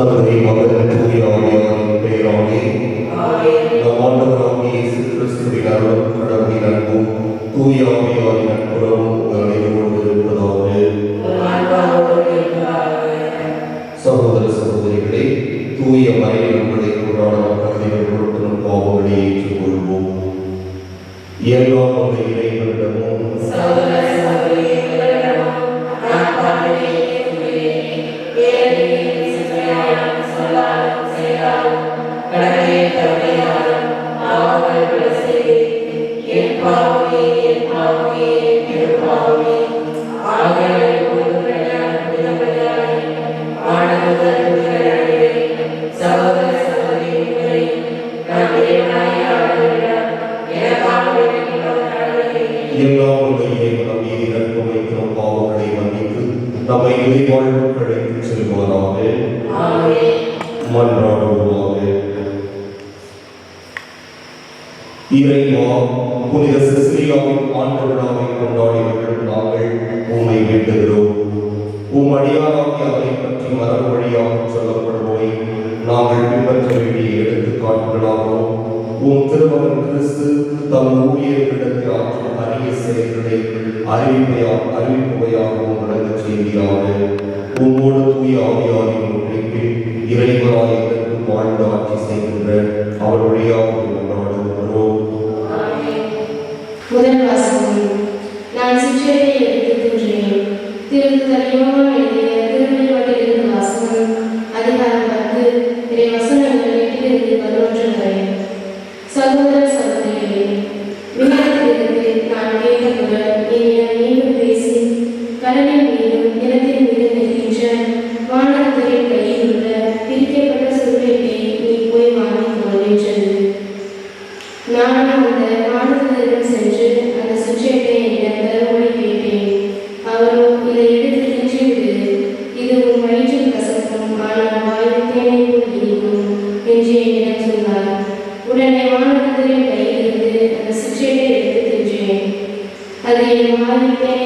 சோதனை மகன் தூய ஆவியாரின் பெயராலே நம் ஆண்டவராகிய சொன்னாலும் எல்லாம் உடைய நன்மை வைக்கிறோம் பாவங்களை மன்னித்து நம்மை உயிர் இறைவா புனித சிசிலியாவின் ஆண்டு விழாவை கொண்டாடியவர்கள் நாங்கள் உண்மை வேண்டுகிறோம். உம் அடியாராகிய அதை பற்றி மரபு வழியாக சொல்லப்படுவோய் நாங்கள் பின்பற்ற வேண்டிய எடுத்துக்காட்டுகளாகவும் உம் திருமகன் கிறிஸ்து தம் ஊழியர்களிடத்தில் ஆற்றும் அரிய செயல்களை அறிவிப்பையா அறிவிப்பவையாகவும் நடந்த செய்தியாக உம்மோடு தூய ஆவியாரின் ஒன்றிப்பில் இறைவனாய் வாழ்ந்து ஆட்சி செய்கின்ற அவர் வழியாக Будемо вас Hallelujah.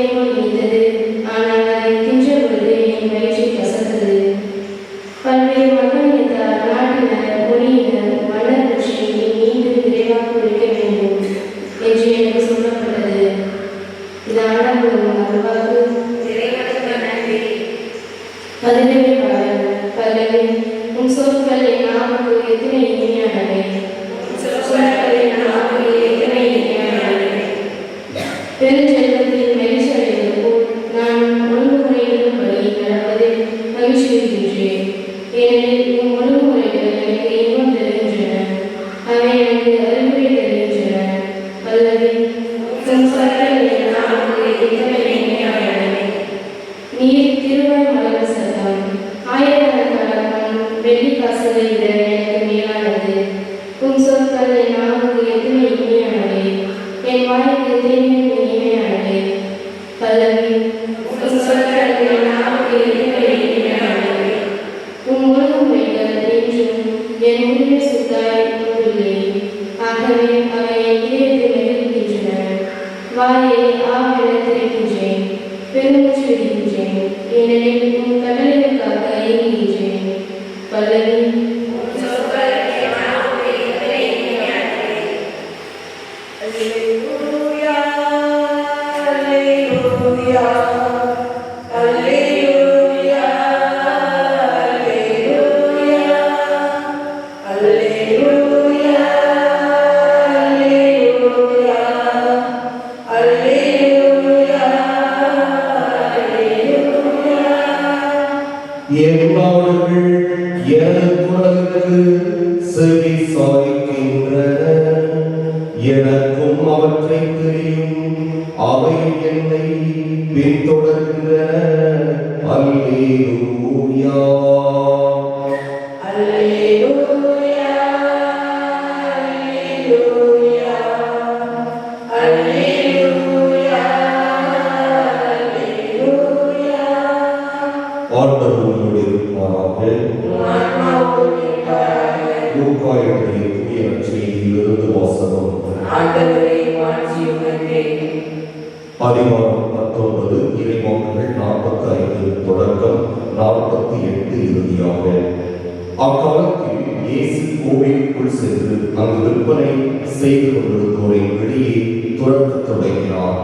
வெளியே தொடங்கினார்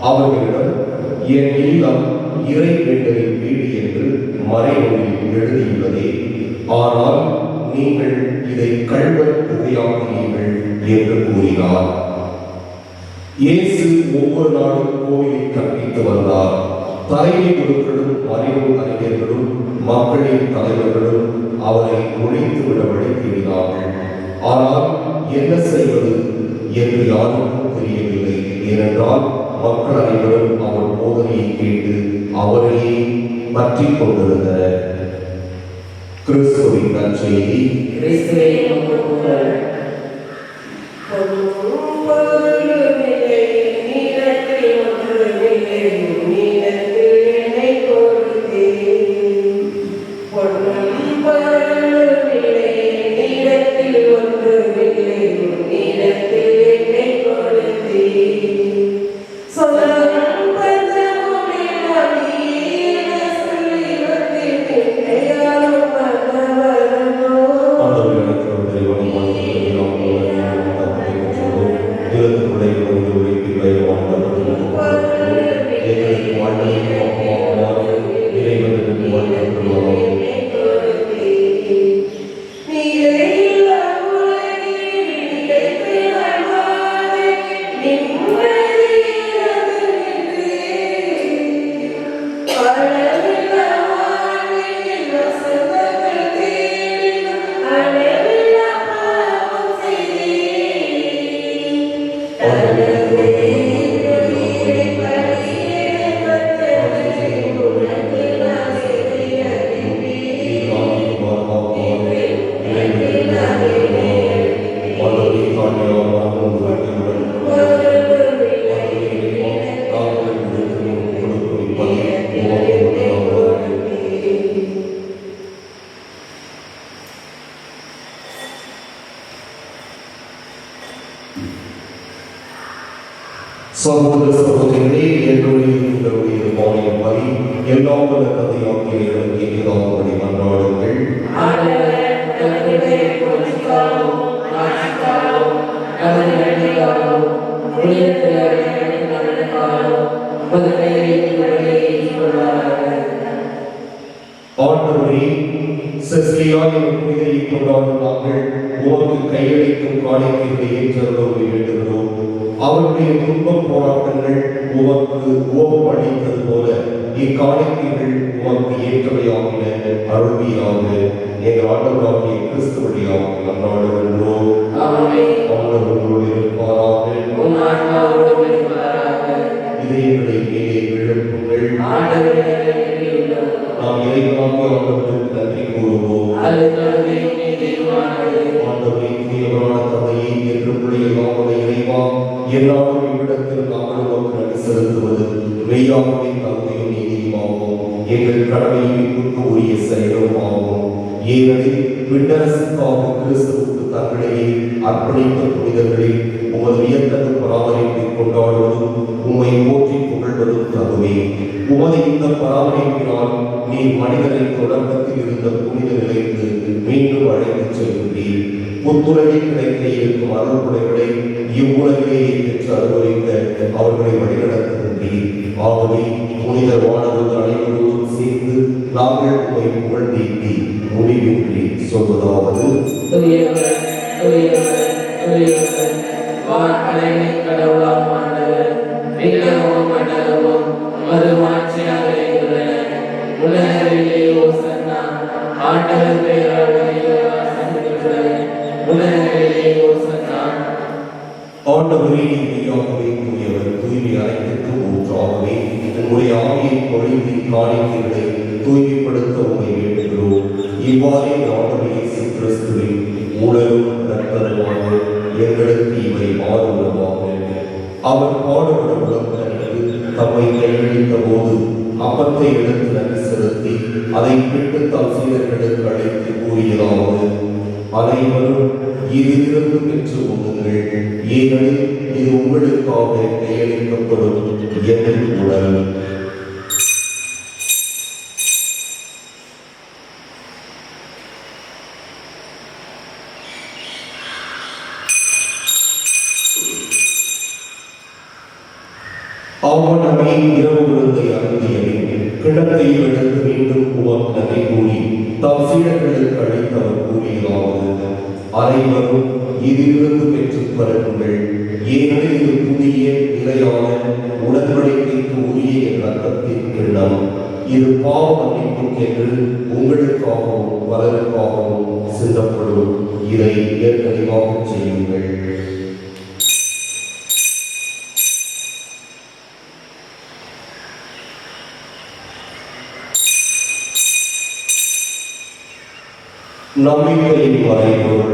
அவர்களிடம் என் இல்லம் இறை வேண்டலின் வீடு என்று மறைநூலில் எழுதியுள்ளதே. ஆனால் நீங்கள் இதை கள்வர் புகையாக்குகிறீர்கள் என்று கூறினார். இயேசு ஒவ்வொரு நாளும் கோவிலில் கற்பித்து வந்தார். தலைமை குருக்களும் அறிவு அறிஞர்களும் மக்களின் தலைவர்களும் அவரை ஒழித்து வழி தேடினார்கள். ஆனால் என்ன செய்வது? என்று யாரும் ஏனென்றால் மக்கள் அனைவரும் அவர் போதனையை கேட்டு அவரையே பற்றி கொண்டிருந்தனர் கிறிஸ்துவின் நற்செய்தி கிறிஸ்துவே உமக்கு புகழ். பொருளுமில்லை, சகோதர மாநில பலி எல்லா தந்தையாகிய இறைவனுக்கு எதிராகபடி மன்றாடுங்கள் ஆண்டவரே செஸ்லியாவின் புனிதையை கொண்டாடும் நாங்கள் உமக்கு கையளிக்கும் காணிக்கைகளை ஏற்றவர்களை வேண்டுகிறோம். அவருடைய துன்பம் போராட்டங்கள் உமக்கு ஓபம் அளித்தது போல இக்காணிக்கைகள் உமக்கு ஏற்றவையாகின அருள்வீராக எங்கள் ஆண்டவராகிய கிறிஸ்து வழியாக நன்றாடுகின்றோம் ஆண்டவர் உங்களோடு இருப்பாராக. இதயங்களை அர்ப்பணித்த புனிதர்களில் உமது வியத்தகு பராமரிப்பை கொண்டாடுவதும் உம்மை போற்றி புகழ்வதும் தகுவே உமது இந்த பராமரிப்பினால் நீ மனிதனை தொடக்கத்தில் இருந்த புனித நிலைக்கு மீண்டும் அழைத்துச் செல்கின்றீர். புத்துலகில் கிடைக்க இருக்கும் அருள்குடைகளை இவ்வுலகிலேயே பெற்று அனுபவிக்க அவர்களை வழிநடத்துகின்றீர். ஆகவே புனித வானவர்கள் அனைவரும் சேர்ந்து நாங்கள் உண்மை புகழ் நீட்டி முடிவின்றி சொல்வதாவது. கடவுளாம் ஆண்டவரே நீயாகவே தூயவர் தூய்மை அனைத்துக்கு ஊற்றாகவே உங்களுடைய ஆவியை பொழிந்து காணிக்கைகளை தூய்மைப்படுத்த உண்மை வேண்டுகிறோம். இவ்வாறே அவர் பாடுபட உலகத்திற்கு தம்மை கையளித்த போது அப்பத்தை எடுத்து நன்றி செலுத்தி அதை பிட்டு தம் சீடர்களுக்கு அழைத்து கூறியதாவது அனைவரும் இதிலிருந்து பெற்று கொள்ளுங்கள். ஏனெனில் இது உங்களுக்காக கையளிக்கப்படும் என் உடல். அனைவரும் இதிலிருந்து பெற்றுப் பருகுங்கள் ஏனெனில் இது புதிய நிலையான உடன்படிக்கைக்கு உரிய என் ரத்தத்தின் கிண்ணம் இது பாவ மன்னிப்புக்கென்று உங்களுக்காகவும் பலருக்காகவும் சிந்தப்படும் இதை ஏற்கனவாக செய்யுங்கள். நம்பிக்கையின் கிடைக்கிறோம்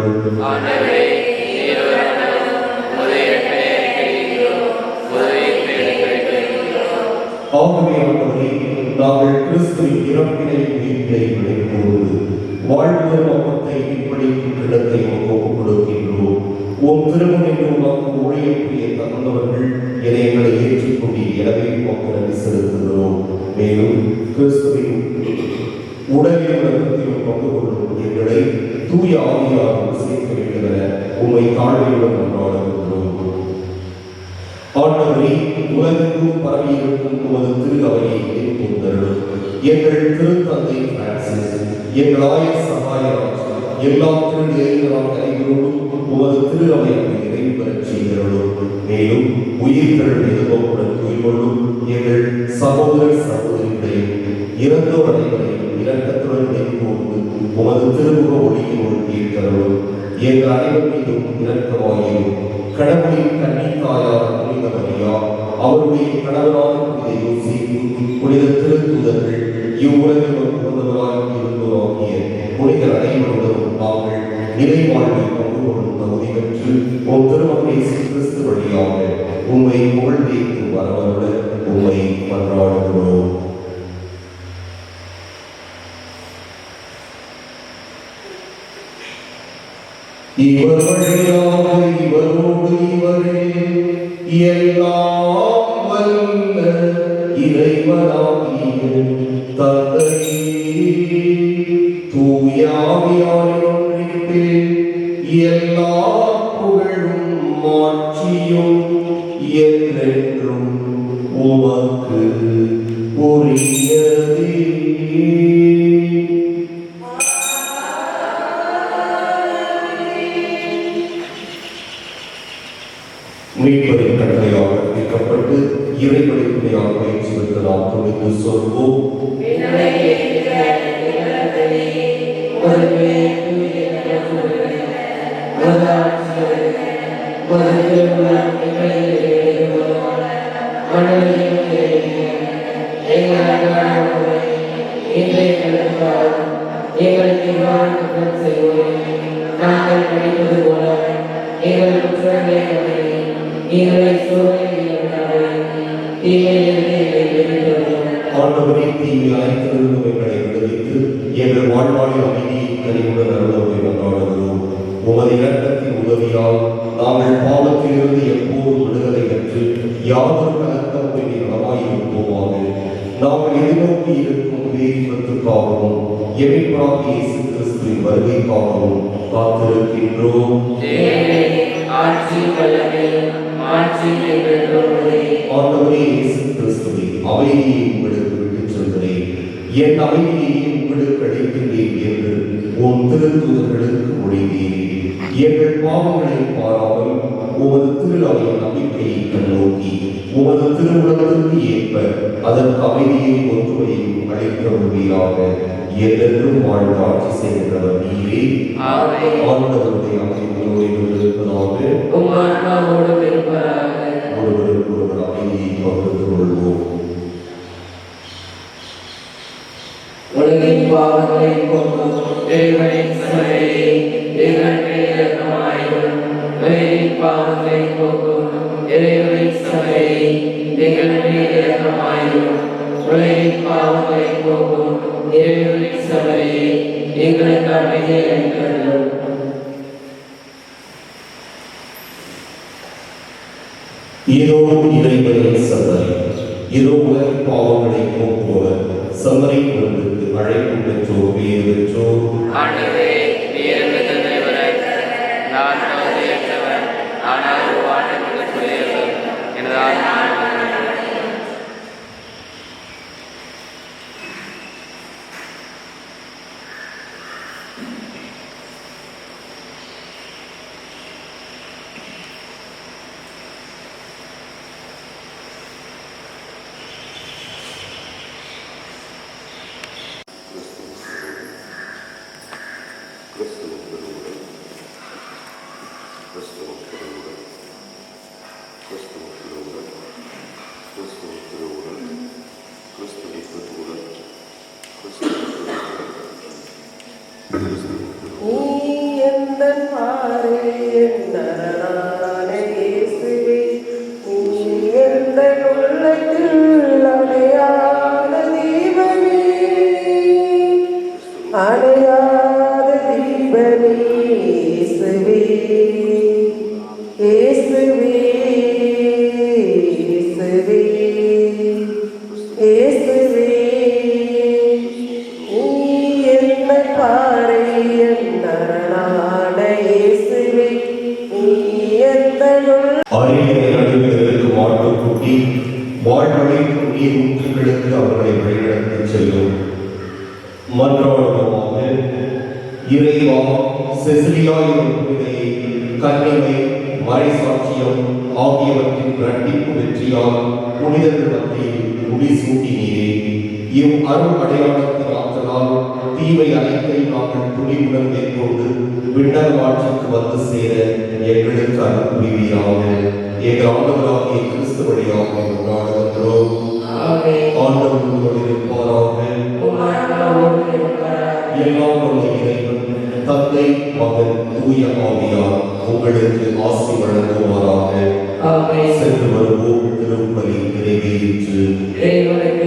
ஆகவே நாங்கள் கிறிஸ்துவின் இறப்பினை வீட்டை விளைப்போது வாழ்வு நோக்கத்தை இப்படிக்கும் கிடத்தை ஒப்புக் கொடுக்கின்றோம் உம் திருமணிக்கு உனக்கு ஊழியக்கூடிய தகுந்தவர்கள் என எங்களை ஏற்றுக்கொண்டு எனவே உமக்கு நன்றி செலுத்துகிறோம். மேலும் கிறிஸ்துவின் உடலிலும் ரத்தத்திலும் பங்கு கொள்ளக்கூடிய தூய ஆவியாரும் சேர்க்க வேண்டும் என உம்மை தாழ்மையுடன் கொண்டாடுகின்றோம். ஆண்டவரே உலகெங்கும் பரவியிருக்கும் உமது திரு அவையை ஏற்போந்தருளும் எங்கள் திருத்தந்தை பிரான்சிஸ் எங்கள் ஆயர் சகாயம் எல்லா திருநிலைகளாம் அனைவரோடும் உமது திரு அவையை நிறைவேறச் செய்கிறோம் மேலும் உயிர்கள் எதிர்ப்புடன் தூய்கொள்ளும் எங்கள் சகோதர சகோதரிகளையும் இறந்தோர் அனைவரையும் உமது திருமுக ஒளியோடு கேட்கருளும் எங்கள் அனைவர் மீதும் இரக்கமாயும் கடவுளின் கன்னித்தாயார் புனித மரியா அவருடைய கணவரான புனித யோசிப்பு புனித திருத்துதர்கள் இவ்வுலகில் பிறந்தவராய் இருந்தோராகிய புனித அனைவருடனும் நாங்கள் நிறைவாழ்வில் கொண்டு கொள்ளும் தகுதி பெற்று உன் திருமகனை கிறிஸ்து வழியாக உம்மை புகழ்ந்தேத்து வரவருட உண்மை இவர் வழியாக இவரோடு இவரே எல்லாம் வல்ல இறைவனாகிய தந்தையே தூயாவியாரின் ஒன்றிற்கு எல்லா புகழும் மாட்சியும் என்றென்றும் உமக்கு உரியது எங்களுக்கு குற்றம் செய்வோம் நாங்கள் படிப்பது போல எங்கள் குற்றங்களை கண்டறி எங்களை சோதனையில் தீமையிலிருந்து எங்களை விடுவித்தருளும் விடுவித்து எங்கள் வாழ்வாழில் அமைதியை கழிவுடன் வேதிபத்துக்காகவும் இயேசு கிறிஸ்துவின் வருகைக்காகவும் காத்திருக்கின்றோம் தேவனே, ஆண்டவரே இயேசு கிறிஸ்துவை அமைதியை உங்களுக்கு விட்டுச் செல்கிறேன். என் அமைதியை உங்களுக்கு அளிக்கின்றேன் என்று உன் திருத்தூதர்களுக்கு மொழிந்தேன் எங்கள் பாவங்களை பாராமல் உமது திருநாளின் நம்பிக்கையை கண்ணோக்கி உமது திருவுலகத்திற்கு ஏற்ப அதற்கு அமைதியை ஒற்றுமையும் அளிக்க முடியாக என்றென்றும் வாழ்ந்து ஆட்சி செய்கின்றவர் நீரே. ஆண்டவருடைய அமைதியோடு இருப்பதாக இதோ பாவங்களை போக்குவர் சமரை குழந்தைக்கு அழைப்பு பெற்றோர் பேர் பெற்றோர் ஆண்டவரே நான் மற்றவர்களுமாக இறைவா செசிலியா எனும் ஆகியவற்றின் இரட்டிப்பு வெற்றியால் புனிதர்கள் மத்தியில் முடிசூட்டினீரே இவ் அருள் அடையாளத்தின் ஆற்றலால் தீவை அனைத்தையும் நாங்கள் துணிவுடன் மேற்கொண்டு விண்ணர் ஆட்சிக்கு வந்து சேர எங்களுக்கு அருள் புரிவீராக எங்கள் ஆண்டவராகிய கிறிஸ்து வழியாக கொண்டாடுகின்றோம் ஆண்டவர் உங்களோடு இருப்பாராக. எல்லாம் வல்ல இறைவன் தந்தை மகன் தூய ஆவியார் உங்களுக்கு ஆசி வழங்குவாராக. சென்று வருவோம் திருப்பலி நிறைவேற்று இறைவனுக்கு